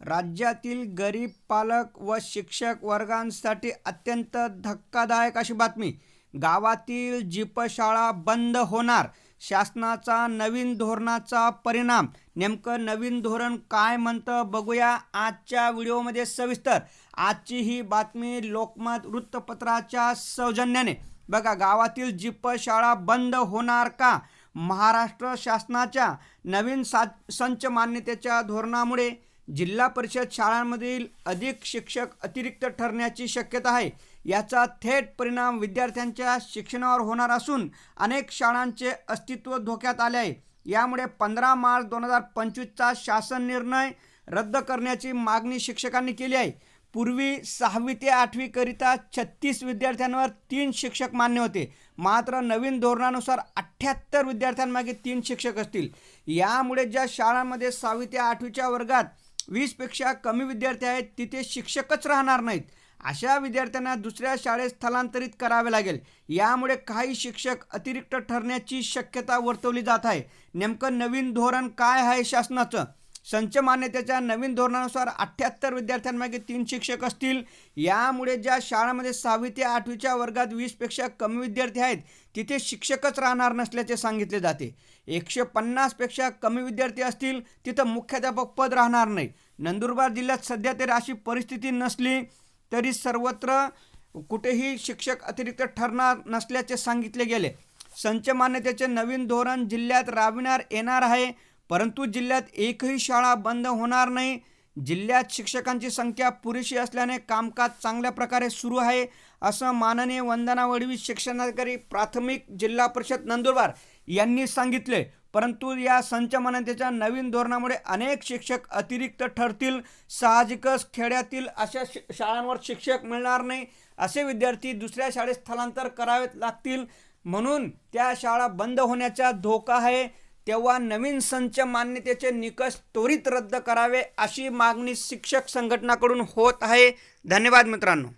राज्यातील गरीब पालक व शिक्षक वर्गांसाठी अत्यंत धक्कादायक अशी बातमी. गावातील जीपशाळा बंद होणार. शासनाचा नवीन धोरणाचा परिणाम. नेमकं नवीन धोरण काय म्हणतं बघूया आजच्या व्हिडिओमध्ये सविस्तर. आजची ही बातमी लोकमत वृत्तपत्राच्या सौजन्याने. बघा गावातील जीपशाळा बंद होणार का? महाराष्ट्र शासनाच्या नवीन सा संच मान्यतेच्या धोरणामुळे जिल्हा परिषद शाळांमधील अधिक शिक्षक अतिरिक्त ठरण्याची शक्यता आहे. याचा थेट परिणाम विद्यार्थ्यांच्या शिक्षणावर होणार असून अनेक शाळांचे अस्तित्व धोक्यात आले आहे. यामुळे पंधरा मार्च दोन हजार पंचवीसचा शासन निर्णय रद्द करण्याची मागणी शिक्षकांनी केली आहे. पूर्वी सहावी ते आठवीकरिता छत्तीस विद्यार्थ्यांवर तीन शिक्षक मान्य होते. मात्र नवीन धोरणानुसार अठ्ठ्याहत्तर विद्यार्थ्यांमागे तीन शिक्षक असतील. यामुळे ज्या शाळांमध्ये सहावी ते आठवीच्या वर्गात वीसपेक्षा कमी विद्यार्थी आहेत तिथे शिक्षकच राहणार नाहीत. अशा विद्यार्थ्यांना दुसऱ्या शाळेत स्थलांतरित करावे लागेल. यामुळे काही शिक्षक अतिरिक्त ठरण्याची शक्यता वर्तवली जात आहे. नेमकं नवीन धोरण काय आहे शासनाचं? संच मान्यतेच्या नवीन धोरणानुसार अठ्ठ्याहत्तर विद्यार्थ्यांमागे तीन शिक्षक असतील. यामुळे ज्या शाळांमध्ये सहावी ते आठवीच्या वर्गात वीसपेक्षा कमी विद्यार्थी आहेत तिथे शिक्षकच राहणार नसल्याचे सांगितले जाते. एकशे पन्नासपेक्षा कमी विद्यार्थी असतील तिथं मुख्याध्यापक पद राहणार नाही. नंदुरबार जिल्ह्यात सध्या तरी अशी परिस्थिती नसली तरी सर्वत्र कुठेही शिक्षक अतिरिक्त ठरणार नसल्याचे सांगितले गेले. संच मान्यतेचे नवीन धोरण जिल्ह्यात राबविण्यात येणार आहे. परंतु जिल्ह्यात एकही शाळा बंद होणार नाही. जिल्ह्यात शिक्षकांची संख्या पुरेशी असल्याने कामकाज चांगल्या प्रकारे सुरू आहे असं माननीय वंदना वडवी शिक्षणाधिकारी प्राथमिक जिल्हा परिषद नंदुरबार यांनी सांगितले. परंतु या संचमनतेच्या नवीन धोरणामुळे अनेक शिक्षक अतिरिक्त ठरतील. साहजिकच खेड्यातील अशा शि शाळांवर शिक्षक मिळणार नाही असे विद्यार्थी दुसऱ्या शाळेत स्थलांतर करावे लागतील. म्हणून त्या शाळा बंद होण्याचा धोका आहे. तेव्हा नवीन संच मान्यतेचे निकष त्वरित रद्द करावे अशी मागणी शिक्षक संघटनाकडून होत आहे. धन्यवाद मित्रांनो.